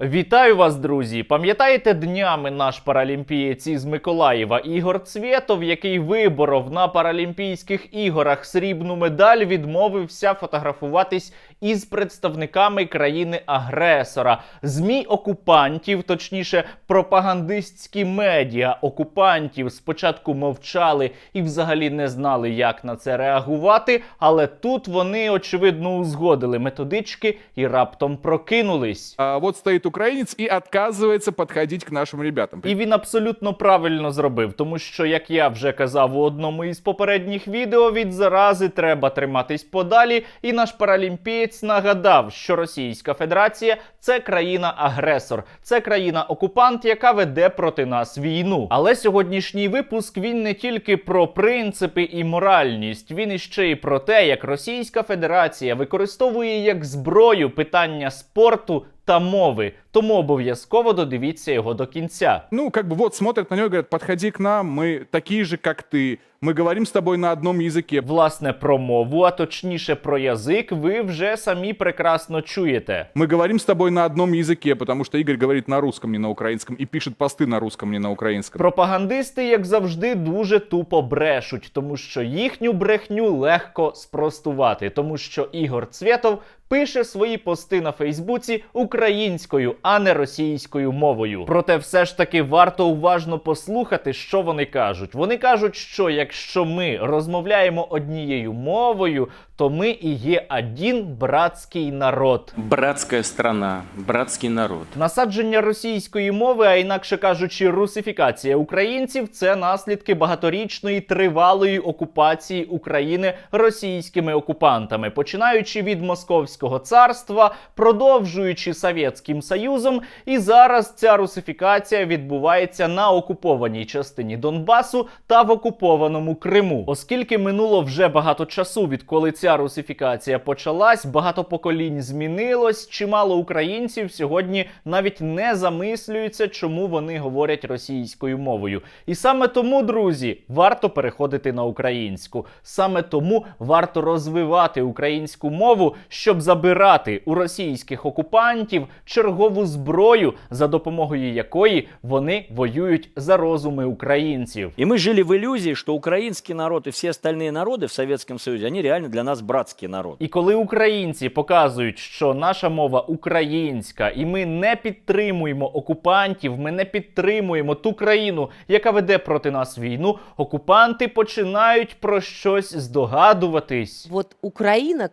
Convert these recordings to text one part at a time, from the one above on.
Вітаю вас, друзі! Пам'ятаєте днями наш паралімпієць із Миколаєва Ігор Цвєтов, який виборов на Паралімпійських ігорах срібну медаль, відмовився фотографуватись із представниками країни-агресора, змі окупантів, точніше, пропагандистські медіа окупантів спочатку мовчали і взагалі не знали, як на це реагувати. Але тут вони очевидно узгодили методички і раптом прокинулись. А вот стоит украинец и отказывается подходить к нашим ребятам. І він абсолютно правильно зробив, тому що, як я вже казав у одному із попередніх відео, від зарази треба триматись подалі. І наш паралімпієць нагадав, що Російська Федерація це країна-агресор, це країна-окупант, яка веде проти нас війну. Але сьогоднішній випуск він не тільки про принципи і моральність, він іще й про те, як Російська Федерація використовує як зброю питання спорту та мови. Тому обов'язково додивіться його до кінця. Ну, как бы вот смотрят на него и говорят, подходи к нам, мы такие же, как ты. Мы говорим с тобой на одном языке. Власне, про мову, а точніше про язик, ви вже самі прекрасно чуєте. Мы говорим с тобой на одном языке, потому что Игорь говорит на русском, не на украинском, и пишет посты на русском, не на украинском. Пропагандисти, як завжди, дуже тупо брешуть, тому що їхню брехню легко спростувати, тому що Ігор Цвєтов пише свої пости на Фейсбуці українською, а не російською мовою. Проте, все ж таки, варто уважно послухати, що вони кажуть. Вони кажуть, що якщо ми розмовляємо однією мовою, то ми і є один братський народ. Братская страна, братский народ. Насадження російської мови, а інакше кажучи, русифікація українців це наслідки багаторічної тривалої окупації України російськими окупантами, починаючи від Московського царства, продовжуючи Совєтським Союзом, і зараз ця русифікація відбувається на окупованій частині Донбасу та в окупованому Криму, оскільки минуло вже багато часу, відколи ця русифікація почалась, багато поколінь змінилось. Чимало українців сьогодні навіть не замислюються, чому вони говорять російською мовою. І саме тому, друзі, варто переходити на українську. Саме тому варто розвивати українську мову, щоб забирати у російських окупантів чергову зброю, за допомогою якої вони воюють за розуми українців. И мы жили в иллюзии, что украинский народ и все остальные народы в Советском Союзе, они реально для нас братский народ. І коли українці показують, що наша мова українська, і ми не підтримуємо окупантів, ми не підтримуємо ту країну, яка веде проти нас війну, окупанти починають про щось здогадуватись. От Украина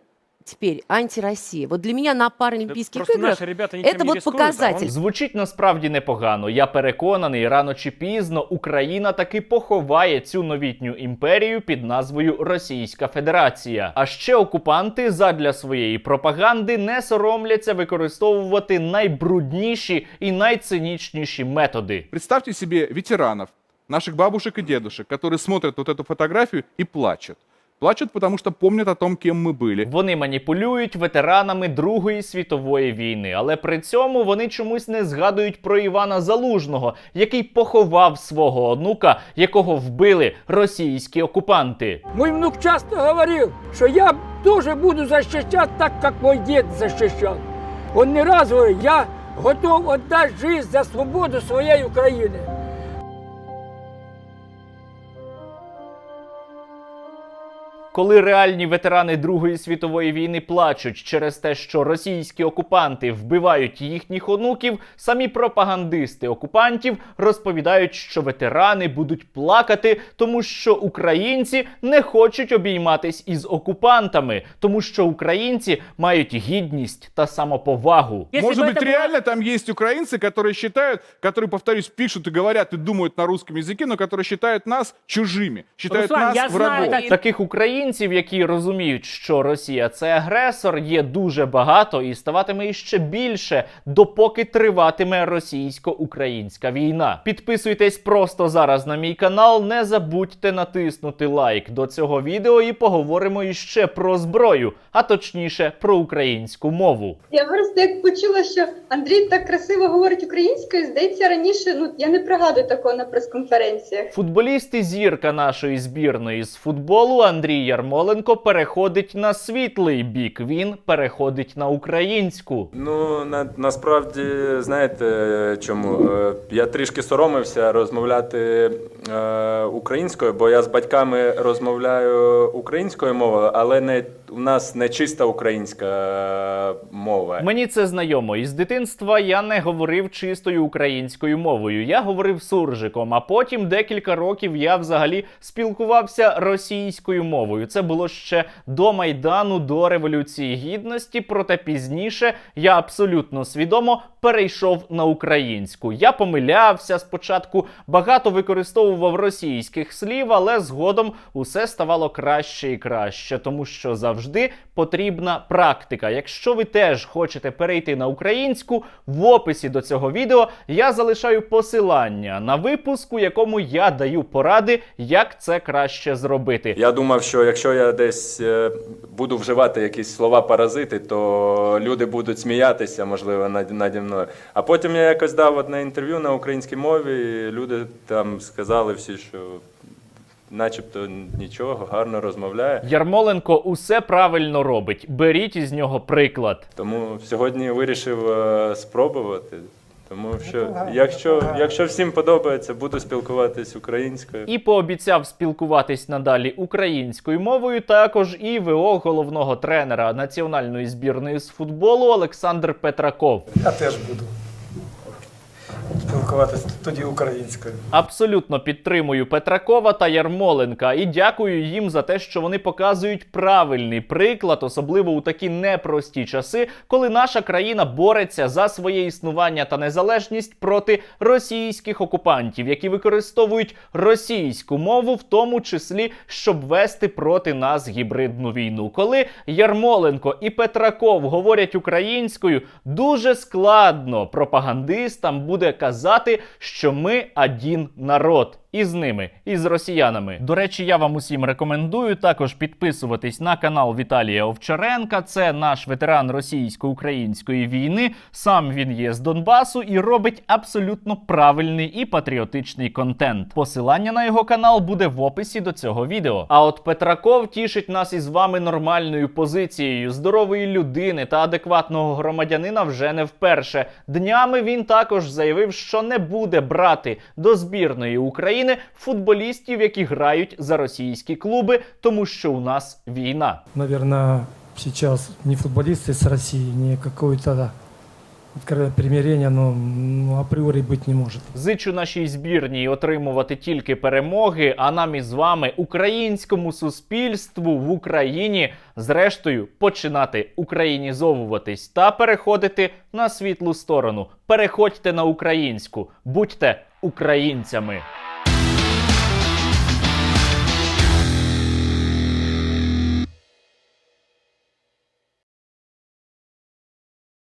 теперь антироссия. Вот для меня на Паралимпийских Просто играх наши ребята ничем это не вот рискуют, а он показатель. Звучить насправді непогано. Я переконаний, рано чи пізно Україна таки поховає цю новітню імперію під назвою Російська Федерація. А ще окупанти задля своєї пропаганди не соромляться використовувати найбрудніші і найцинічніші методи. Представьте себе ветеранов, наших бабушек и дедушек, которые смотрят вот эту фотографию и плачут. Плачут, потому что помнят о том, кем мы были. Вони маніпулюють ветеранами Другої світової війни, але при цьому вони чомусь не згадують про Івана Залужного, який поховав свого онука, якого вбили російські окупанти. Мой внук часто говорил, что я тоже буду защищать так, как мой дед защищал. Он не раз говорил, я готов отдать жизнь за свободу своей Украины. Коли реальні ветерани Другої світової війни плачуть через те, що російські окупанти вбивають їхніх онуків, самі пропагандисти окупантів розповідають, що ветерани будуть плакати, тому що українці не хочуть обійматись із окупантами, тому що українці мають гідність та самоповагу. Если Может бы быть, это было- реально там есть украинцы, которые считают, которые, повторюсь, пишут и говорят и думают на русском языке, но которые считают нас чужими, считают Руслан, нас я знаю, врагом. как- Таких українців, які розуміють, що Росія це агресор, є дуже багато і ставатиме іще більше, допоки триватиме російсько-українська війна. Підписуйтесь просто зараз на мій канал. Не забудьте натиснути лайк до цього відео і поговоримо іще про зброю, а точніше про українську мову. Я просто як почула, що Андрій так красиво говорить українською, здається, раніше ну я не пригадую такого на прес-конференціях. Футболіст і зірка нашої збірної з футболу Андрій Ярмоленко переходить на світлий бік. Він переходить на українську. Ну на, насправді знаєте чому? Е, Я трішки соромився розмовляти е, українською, бо я з батьками розмовляю українською мовою, але не у нас не чиста українська е, мова. Мені це знайомо. Із дитинства я не говорив чистою українською мовою. Я говорив суржиком, а потім декілька років я взагалі спілкувався російською мовою. Це було ще до майдану, до революції гідності. Проте пізніше я абсолютно свідомо перейшов на українську. Я помилявся спочатку, багато використовував російських слів, але згодом усе ставало краще і краще, тому що завжди потрібна практика. Якщо ви теж хочете перейти на українську, в описі до цього відео я залишаю посилання на випуск, у якому я даю поради, як це краще зробити. Я думав, що якщо я десь е, буду вживати якісь слова паразити, то люди будуть сміятися, можливо, над, наді мною. А потім я якось дав одне інтерв'ю на українській мові, і люди там сказали всі, що начебто нічого, гарно розмовляє. Ярмоленко усе правильно робить. Беріть із нього приклад. Тому сьогодні вирішив е, спробувати. Тому що якщо, якщо всім подобається, буду спілкуватись українською. І пообіцяв спілкуватись надалі українською мовою. Також і ВО головного тренера національної збірної з футболу Олександр Петраков. Я теж буду спілкуватися тоді українською. Абсолютно підтримую Петракова та Ярмоленка і дякую їм за те, що вони показують правильний приклад, особливо у такі непрості часи, коли наша країна бореться за своє існування та незалежність проти російських окупантів, які використовують російську мову, в тому числі щоб вести проти нас гібридну війну. Коли Ярмоленко і Петраков говорять українською, дуже складно пропагандистам буде казати, що ми один народ. І з ними, і з росіянами. До речі, я вам усім рекомендую також підписуватись на канал Віталія Овчаренка. Це наш ветеран російсько-української війни. Сам він є з Донбасу і робить абсолютно правильний і патріотичний контент. Посилання на його канал буде в описі до цього відео. А от Петраков тішить нас із вами нормальною позицією здорової людини та адекватного громадянина вже не вперше. Днями він також заявив, що не буде брати до збірної України футболістів, які грають за російські клуби, тому що у нас війна. Наверное, сейчас не России, не какое-то откровенное примирение, но ну, априори быть не может. Зичу нашій збірній отримувати тільки перемоги, а нам із вами, українському суспільству в Україні, зрештою починати українізовуватись та переходити на світлу сторону. Переходьте на українську, будьте українцями.